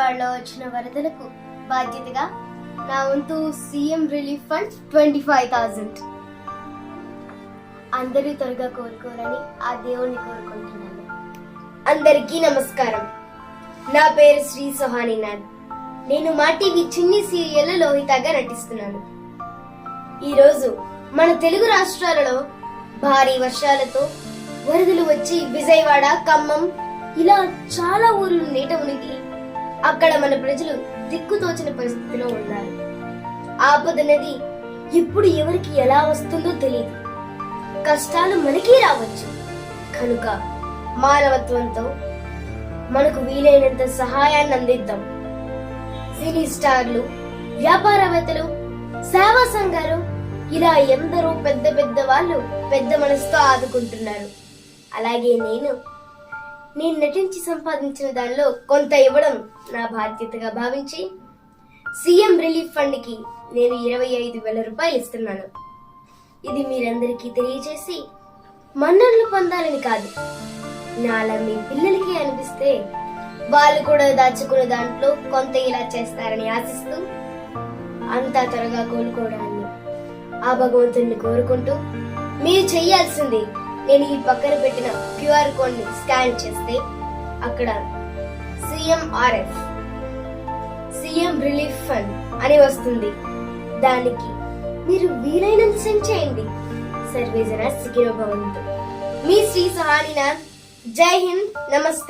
విజయవాడలో వచ్చిన వరదలకు బాధ్యతగా నా వంతు CM relief fund twenty five thousand అందరూ త్వరగా కోరుకోరని ఆ దేవుణ్ణి కోరుకుంటున్నాను. అందరికీ నమస్కారం. నా పేరు శ్రీ సుహానీనాథ్ నేను మా టీవీ చిన్ని సీరియల్లో లోహితగా నటిస్తున్నాను. ఈరోజు మన తెలుగు రాష్ట్రాలలో భారీ వర్షాలతో వరదలు వచ్చి విజయవాడ ఖమ్మం ఇలా చాలా ఊర్లు నీట మునిగి అక్కడ మన ప్రజలు దిక్కుతోచిన పరిస్థితిలో ఉన్నారు. ఆపద నది ఎప్పుడు ఎవరికి ఎలా వస్తుందో తెలియదు. కష్టాలు మనకే రావచ్చు. కనుక మానవత్వంతో మనకు వీలైనంత సహాయాన్ని అందిద్దాం. సినీ స్టార్లు వ్యాపారవేత్తలు సేవా సంఘాలు ఇలా ఎందరో పెద్ద పెద్ద వాళ్ళు పెద్ద మనసుతో ఆదుకుంటున్నారు. అలాగే నేను నేను నటించి సంపాదించిన దానిలో కొంత ఇవ్వడం నా బాధ్యతగా భావించి సీఎం రిలీఫ్ ఫండ్కి నేను ఇరవై ఐదు వేల రూపాయలు ఇస్తున్నాను. ఇది మీరందరికీ తెలియజేసి మన్ననలు పొందాలని కాదు. నాలా మీ పిల్లలకి అనిపిస్తే వాళ్ళు కూడా దాచుకున్న దాంట్లో కొంత ఇలా చేస్తారని ఆశిస్తూ అంతా త్వరగా కోలుకోవడాన్ని ఆ భగవంతుని కోరుకుంటూ మీరు చేయాల్సింది నేను ఈ పక్కన పెట్టిన క్యూఆర్ కోడ్ని స్కాన్ చేస్తే అక్కడ సిఎంఆర్ఎఫ్ సీఎం రిలీఫ్ ఫండ్ అని వస్తుంది. దానికి మీరు వీలైనంత సెండ్ చేయండి. సర్వేజన సికిరో భవంతు మీ శ్రీ సహానినా జై హింద్. నమస్తే.